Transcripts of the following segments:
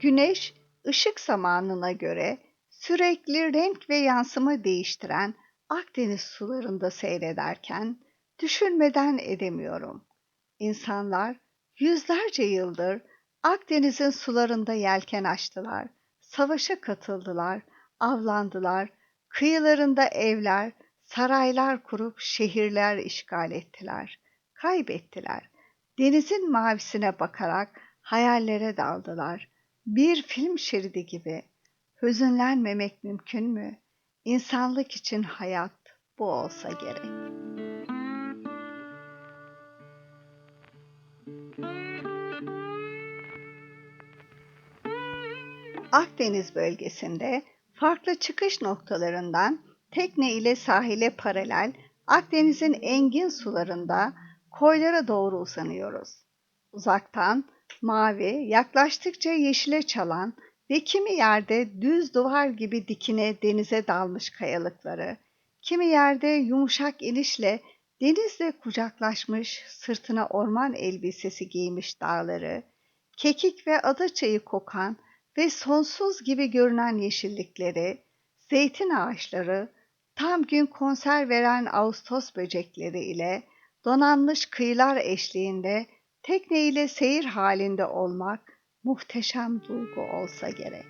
Güneş, ışık zamanına göre sürekli renk ve yansıma değiştiren Akdeniz sularında seyrederken düşünmeden edemiyorum. İnsanlar yüzlerce yıldır Akdeniz'in sularında yelken açtılar, savaşa katıldılar, avlandılar, kıyılarında evler, saraylar kurup şehirler işgal ettiler, kaybettiler. Denizin mavisine bakarak hayallere daldılar. Bir film şeridi gibi. Hüzünlenmemek mümkün mü? İnsanlık için hayat bu olsa gerek. Akdeniz bölgesinde farklı çıkış noktalarından tekne ile sahile paralel Akdeniz'in engin sularında koylara doğru uzanıyoruz. Uzaktan mavi, yaklaştıkça yeşile çalan ve kimi yerde düz duvar gibi dikine denize dalmış kayalıkları, kimi yerde yumuşak inişle denizle kucaklaşmış sırtına orman elbisesi giymiş dağları, kekik ve adaçayı kokan ve sonsuz gibi görünen yeşillikleri, zeytin ağaçları, tam gün konser veren Ağustos böcekleri ile donanmış kıyılar eşliğinde tekne ile seyir halinde olmak muhteşem duygu olsa gerek.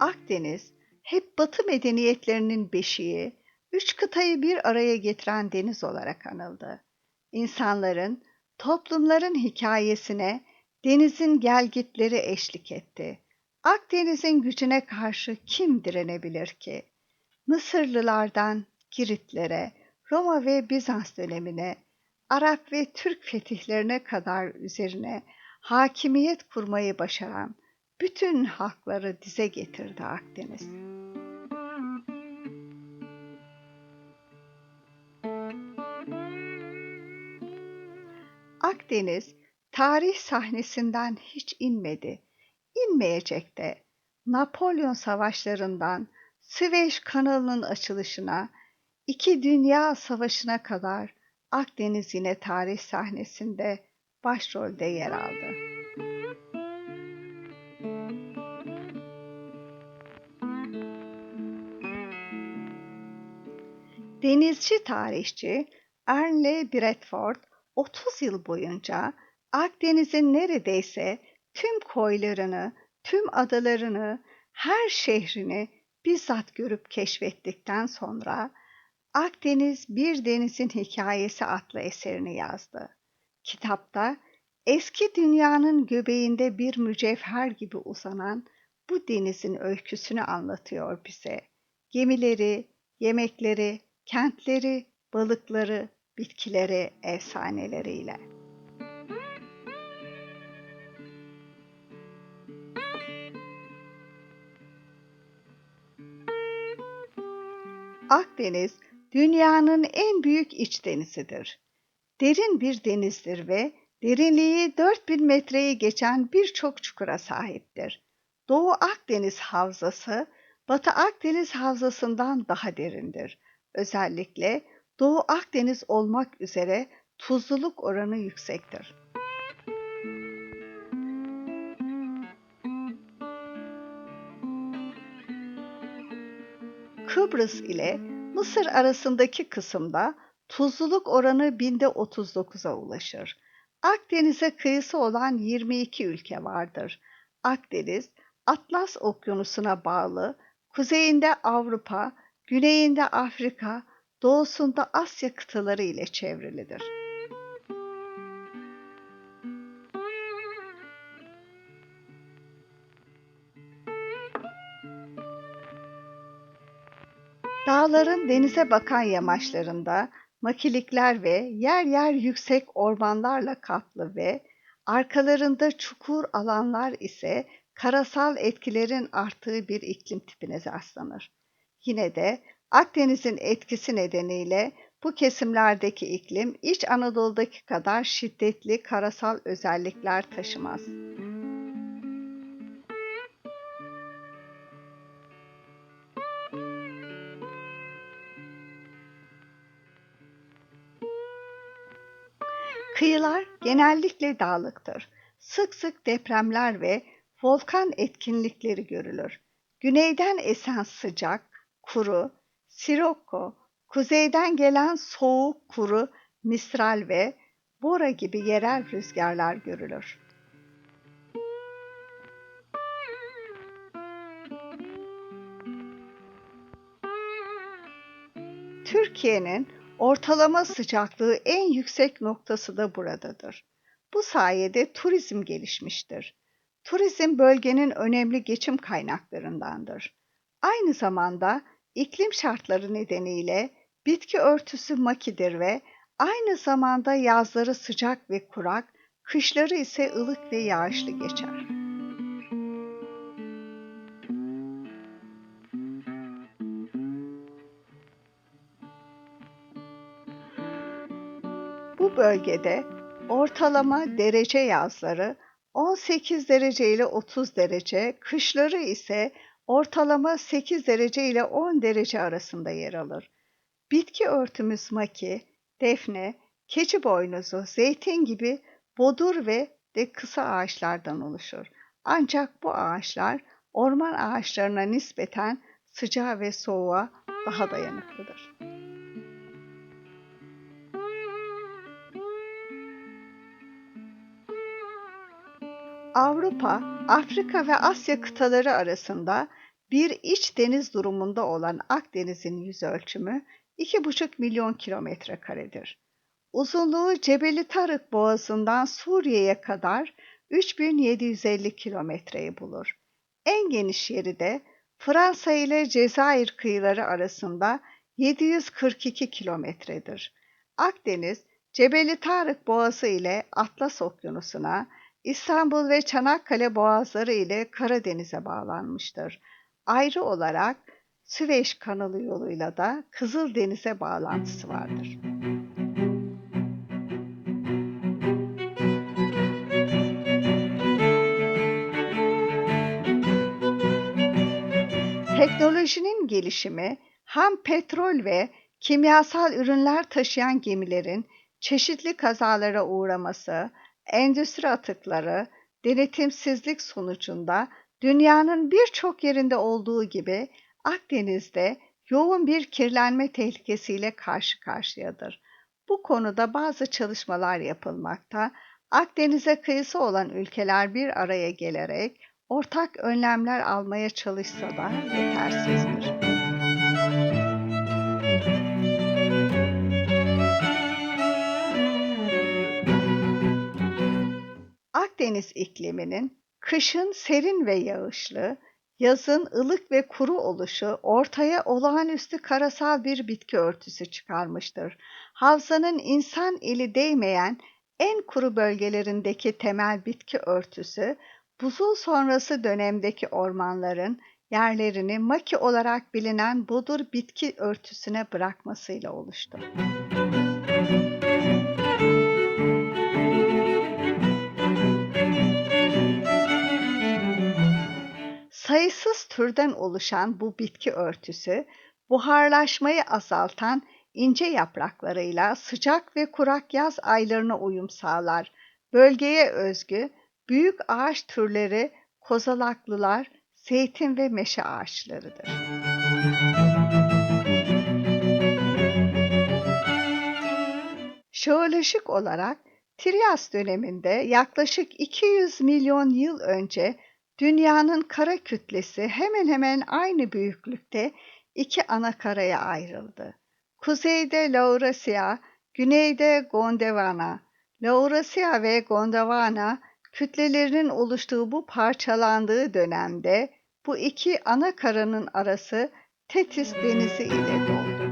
Akdeniz hep batı medeniyetlerinin beşiği, üç kıtayı bir araya getiren deniz olarak anıldı. İnsanların, toplumların hikayesine denizin gelgitleri eşlik etti. Akdeniz'in gücüne karşı kim direnebilir ki? Mısırlılardan Giritlere, Roma ve Bizans dönemine, Arap ve Türk fetihlerine kadar üzerine hakimiyet kurmayı başaran bütün halkları dize getirdi Akdeniz. Akdeniz tarih sahnesinden hiç inmedi. İnmeyecek de. Napolyon savaşlarından Süveyş kanalının açılışına, iki dünya savaşına kadar Akdeniz yine tarih sahnesinde başrolde yer aldı. Denizci tarihçi Ernle Bradford 30 yıl boyunca Akdeniz'in neredeyse tüm koylarını, tüm adalarını, her şehrini bizzat görüp keşfettikten sonra Akdeniz Bir Denizin Hikayesi adlı eserini yazdı. Kitapta eski dünyanın göbeğinde bir mücevher gibi uzanan bu denizin öyküsünü anlatıyor bize. Gemileri, yemekleri, kentleri, balıkları, bitkileri, efsaneleriyle. Akdeniz dünyanın en büyük iç denizidir. Derin bir denizdir ve derinliği 4000 metreyi geçen birçok çukura sahiptir. Doğu Akdeniz Havzası, Batı Akdeniz Havzası'ndan daha derindir. Özellikle Doğu Akdeniz olmak üzere tuzluluk oranı yüksektir. Kıbrıs ile Mısır arasındaki kısımda tuzluluk oranı binde 39'a ulaşır. Akdeniz'e kıyısı olan 22 ülke vardır. Akdeniz, Atlas Okyanusu'na bağlı, kuzeyinde Avrupa, güneyinde Afrika, doğusunda Asya kıtaları ile çevrilidir. Dağların denize bakan yamaçlarında makilikler ve yer yer yüksek ormanlarla kaplı ve arkalarında çukur alanlar ise karasal etkilerin arttığı bir iklim tipine rastlanır. Yine de Akdeniz'in etkisi nedeniyle bu kesimlerdeki iklim İç Anadolu'daki kadar şiddetli karasal özellikler taşımaz. Kıyılar genellikle dağlıktır. Sık sık depremler ve volkan etkinlikleri görülür. Güneyden esen sıcak, kuru, sirokko, kuzeyden gelen soğuk, kuru, misral ve bora gibi yerel rüzgarlar görülür. Türkiye'nin ortalama sıcaklığı en yüksek noktası da buradadır. Bu sayede turizm gelişmiştir. Turizm bölgenin önemli geçim kaynaklarındandır. Aynı zamanda iklim şartları nedeniyle bitki örtüsü makidir ve aynı zamanda yazları sıcak ve kurak, kışları ise ılık ve yağışlı geçer. Bu bölgede ortalama derece yazları 18 derece ile 30 derece, kışları ise ortalama 8 derece ile 10 derece arasında yer alır. Bitki örtümüz maki, defne, keçi boynuzu, zeytin gibi bodur ve de kısa ağaçlardan oluşur. Ancak bu ağaçlar orman ağaçlarına nispeten sıcağa ve soğuğa daha dayanıklıdır. Avrupa, Afrika ve Asya kıtaları arasında bir iç deniz durumunda olan Akdeniz'in yüz ölçümü 2,5 milyon kilometre karedir. Uzunluğu Cebeli Tarık Boğazı'ndan Suriye'ye kadar 3750 kilometreyi bulur. En geniş yeri de Fransa ile Cezayir kıyıları arasında 742 kilometredir. Akdeniz, Cebeli Tarık Boğazı ile Atlas Okyanusu'na, İstanbul ve Çanakkale boğazları ile Karadeniz'e bağlanmıştır. Ayrı olarak Süveyş kanalı yoluyla da Kızıldeniz'e bağlantısı vardır. Teknolojinin gelişimi, ham petrol ve kimyasal ürünler taşıyan gemilerin çeşitli kazalara uğraması, endüstri atıkları, denetimsizlik sonucunda dünyanın birçok yerinde olduğu gibi Akdeniz'de yoğun bir kirlenme tehlikesiyle karşı karşıyadır. Bu konuda bazı çalışmalar yapılmakta. Akdeniz'e kıyısı olan ülkeler bir araya gelerek ortak önlemler almaya çalışsa da yetersizdir. Akdeniz ikliminin kışın serin ve yağışlı, yazın ılık ve kuru oluşu ortaya olağanüstü karasal bir bitki örtüsü çıkarmıştır. Havzanın insan eli değmeyen en kuru bölgelerindeki temel bitki örtüsü, buzul sonrası dönemdeki ormanların yerlerini maki olarak bilinen budur bitki örtüsüne bırakmasıyla oluştu. Sayısız türden oluşan bu bitki örtüsü, buharlaşmayı azaltan ince yapraklarıyla sıcak ve kurak yaz aylarına uyum sağlar. Bölgeye özgü büyük ağaç türleri kozalaklılar, zeytin ve meşe ağaçlarıdır. Jeolojik olarak Trias döneminde yaklaşık 200 milyon yıl önce Dünyanın kara kütlesi hemen hemen aynı büyüklükte iki ana karaya ayrıldı. Kuzeyde Laurasia, güneyde Gondwana. Laurasia ve Gondwana kütlelerinin oluştuğu bu parçalandığı dönemde bu iki ana karanın arası Tetis Denizi ile doldu.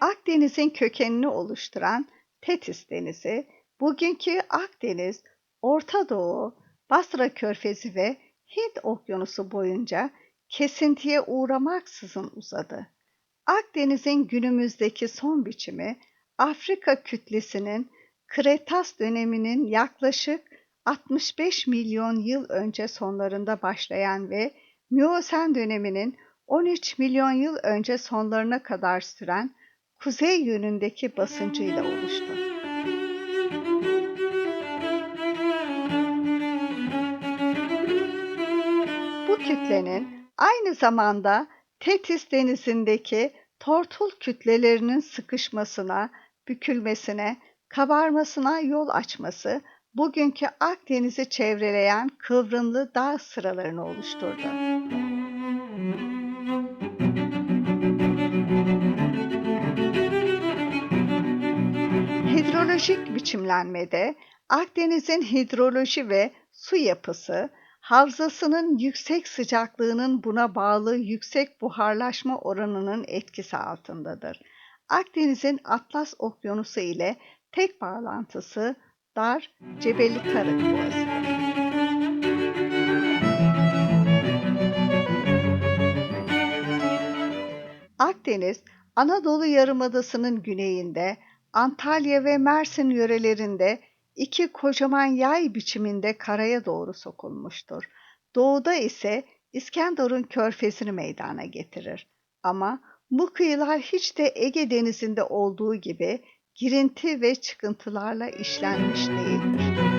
Akdeniz'in kökenini oluşturan Tetis Denizi, bugünkü Akdeniz, Orta Doğu, Basra Körfezi ve Hint Okyanusu boyunca kesintiye uğramaksızın uzadı. Akdeniz'in günümüzdeki son biçimi Afrika kütlesinin Kretas döneminin yaklaşık 65 milyon yıl önce sonlarında başlayan ve Miyosen döneminin 13 milyon yıl önce sonlarına kadar süren kuzey yönündeki basıncıyla oluştu. Bu kütlenin aynı zamanda Tetis denizindeki tortul kütlelerinin sıkışmasına, bükülmesine, kabarmasına yol açması bugünkü Akdeniz'i çevreleyen kıvrımlı dağ sıralarını oluşturdu. Hidrolojik biçimlenmede Akdeniz'in hidroloji ve su yapısı, havzasının yüksek sıcaklığının buna bağlı yüksek buharlaşma oranının etkisi altındadır. Akdeniz'in Atlas Okyanusu ile tek bağlantısı dar Cebeli Tarık Boğazı'dır. Akdeniz, Anadolu Yarımadası'nın güneyinde, Antalya ve Mersin yörelerinde iki kocaman yay biçiminde karaya doğru sokulmuştur. Doğuda ise İskenderun körfezini meydana getirir. Ama bu kıyılar hiç de Ege Denizi'nde olduğu gibi girinti ve çıkıntılarla işlenmiş değildir.